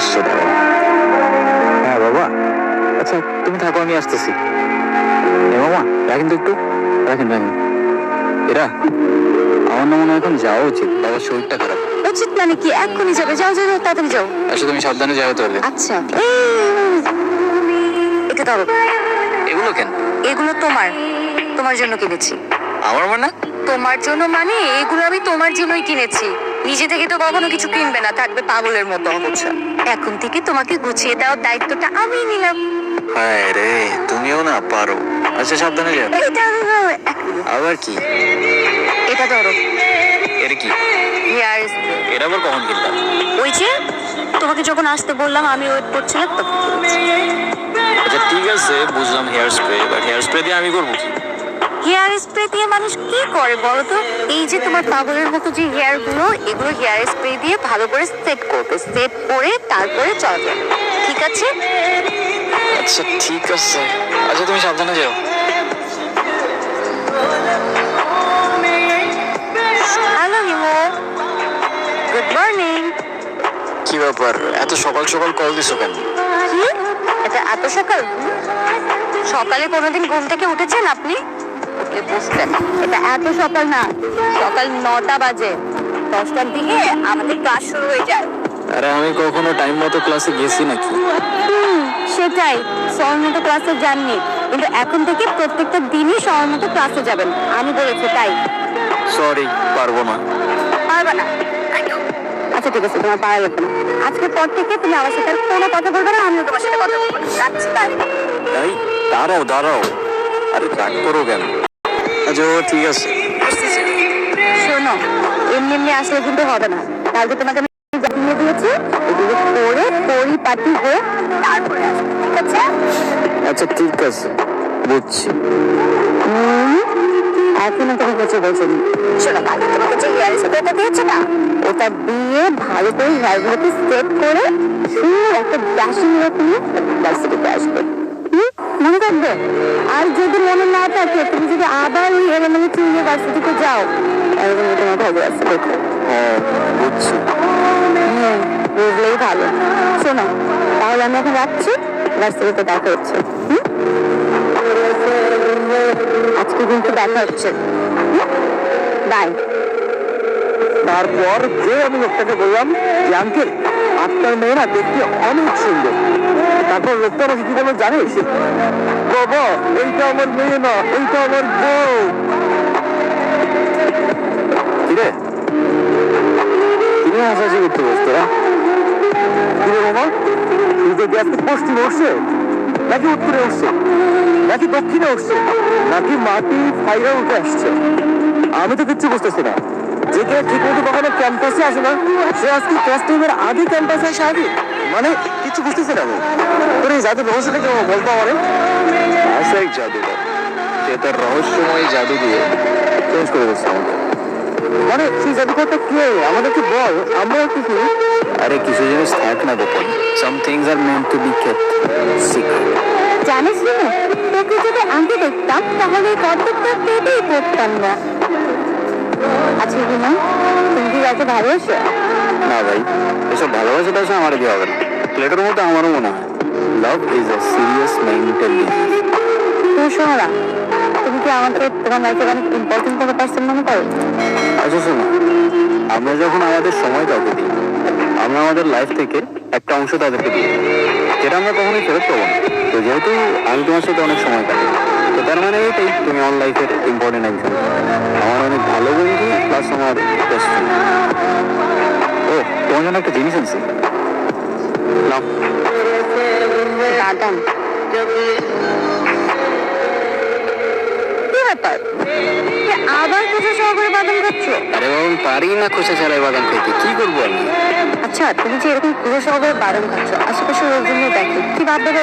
আসছে। হ্যাঁ বাবা। আচ্ছা তুমি থাকো আমি আসতেছি। মামা রাখেন তো একটু রাখেন রাখেন এরা আমার না মনে এখন যাওয়া উচিত। বাবার শরীরটা খারাপ। উচিত মানে কি? এক্ষুনি যাবে। যাও যাও যাও, তাড়াতাড়ি যাও। আচ্ছা তুমি সাবধানে যাও তাহলে। আচ্ছা। এটা ধরো। এগুলো কেন? এগুলো তোমার। তোমার জন্য কিনেছি। আমার মানে তোমার জন্য মানে? এগুলো আমি তোমার জন্যই কিনেছি। নিজে থেকে তো কখনো কিছু কিনবে না থাকবে পাগলের মতো অবশ্য এখন থেকে তোমাকে গুছিয়ে দেওয়ার দায়িত্বটা আমি নিলাম। হায় রে তুমিও না পারো। আচ্ছা সাবধানে যাও। এটা আবার কি? এটা ধরো। এটা কি? হেয়ার এটা আবার কখন কিনলাম? ওই যে তোমাকে যখন আসতে বললাম আমি ওয়েট করছিলাম তখন আচ্ছা ঠিক আছে বুঝলাম hair spray but hair spray দিয়ে আমি করব কি? হেয়ার স্প্রে দিয়ে মানুষ কি করে বলো তো? এই যে তোমার পাগলের মতো যে হেয়ারগুলো এগুলো হেয়ার স্প্রে দিয়ে ভালো করে সেট করবে। সেট করে তারপরে চলবে ঠিক আছে? আচ্ছা ঠিক আছে। আচ্ছা তুমি সাবধানে যাও। হ্যালো হিমো গুড মর্নিং কি ব্যাপার? এত সকাল সকাল কল দিছো কেন? এটা এত সকাল? সকালে কোনোদিন ঘুম থেকে উঠেছেন আপনি? এটা এত সকাল না সকাল নটা বাজে। দশটার দিকে আমাদের ক্লাস শুরু হয়ে যায়। আরে আমি কখনো টাইম মতো ক্লাসে গেছি নাকি? সেটাই। সময় মতো ক্লাসে যাননি। কিন্তু এখন থেকে প্রত্যেকটা দিনই সময় মতো ক্লাসে যাবেন। আমি বলেছি তাই। সরি পারব না। পারবে না। আচ্ছা ঠিক আছে তোমার লাগবে না। আজকের পর থেকে তুমি আমার সাথে কোনো কথা বলবে না আমিও তোমার সাথে কথা বলব না। রাখছি তাই দাঁড়াও দাঁড়াও। আরে রাগ করো কেন? আচ্ছা ও ঠিক আছে। শোনো এমনি এমনি আসলে কিন্তু হবে না। কালকে তোমাকে আমি যা কিনে দিয়েছি এগুলো পরে পরিপাটি হয়ে তারপরে ঠিক আছে? আচ্ছা ঠিক আছে বুঝছি। এখনও তুমি কিছু বলছেন শোনো কালকে তোমাকে যে হেয়ার স্প্রেটা দিয়েছে না ওটা দিয়ে ভালো করে হেয়ারগুলোকে সেট করে সুন্দর একটা ব্রাশিং তুমি ভার্সিটিতে আসবে। মনে থাকবে আর যদি মনে না থাকে তুমি যদি আবার ওই এলোমেলো চুল নিয়ে ভার্সিটিতে যাও কিন্তু তোমার খবর আছে। হ্যাঁ বুঝছি হুম, বুঝলেই ভালো। শোনো তাহলে আমি এখন রাখছি। ভার্সিটিতে দেখা হচ্ছে? আজকে কিন্তু দেখা হচ্ছে। বাই তারপর যে আমি লোকটাকে বললাম যে, আঙ্কেল, আপনার মেয়ে না দেখতে অনেক সুন্দর। তারপর লোকটা আমাকে কি বলল জানিস? বাবা, এইটা আমার মেয়ে না, এইটা আমার বউ। কিরে তুমি হাসাহাসি করতে বস তোরা কিরে বাবা? সূর্য কি আজকে পশ্চিমে উঠছে। নাকি উত্তরে উঠছে? নাকি দক্ষিণে উঠছে? নাকি মাটি ফাইরা উঠে আসছে? আমি তো কিচ্ছু বুঝতেছি না। যে কেউ ঠিক মতো কখনো ক্যাম্পাসে আসে না সে আজকে ক্লাস টিমের আগে ক্যাম্পাসে আসে আগে। মানে কিছু বুঝতেছে না তোর এই জাদু রহস্যটা কেউ আমারে আছে এক জাদুঘর। সে তার রহস্যময় জাদু দিয়ে চেঞ্জ করে দিচ্ছে আমাকে মানে সেই জাদুঘরটা কে? আমাদেরকে বল আমরাও কিছু আরে কিছু জিনিস থাক না গোপন। Some things are meant to be kept secret জানিস না তোকে যদি আগে দেখতাম তাহলে এই কর্তব্যটা পেতেই পড়তাম না। আচ্ছা রিমা তুমি কি যাকে ভালোবাসো? না ভাই এসব ভালোবাসা টাসা আমার দিয়ে হবে না। প্লেটের মতো আমারও মনে হয়। Love is a serious mental disease তুমি শোনো না তুমি কি আমাকে তোমার লাইফে অনেক ইম্পর্টেন্ট কোনো পার্সন মনে করো? আচ্ছা শোনো আমরা যখন আমাদের সময় কাউকে দিই আমরা আমাদের লাইফ থেকে একটা অংশ তাদেরকে দিই যেটা আমরা কখনোই ফেরত পাবো না। তো যেহেতু আমি তোমার সাথে অনেক সময় কাটাই তো তার মানে এটাই তুমি আমার লাইফের ইম্পর্টেন্ট একজন। আমার অনেক ভালো বন্ধু প্লাস আমার বেস্ট ও তোমার জন্য একটা জিনিস আনছি। বাদাম ব্যাপার? আবার সহকারে বাদাম খাচ্ছ? আরে বাবা আমি পারি না খোসা ছাড়াই বাদাম খাইতে কি করব আমি? আচ্ছা তুমি যে এরকম খুশি সহকারে বাদাম খাচ্ছ আশেপাশে লোকজন দেখে। কি ভাববে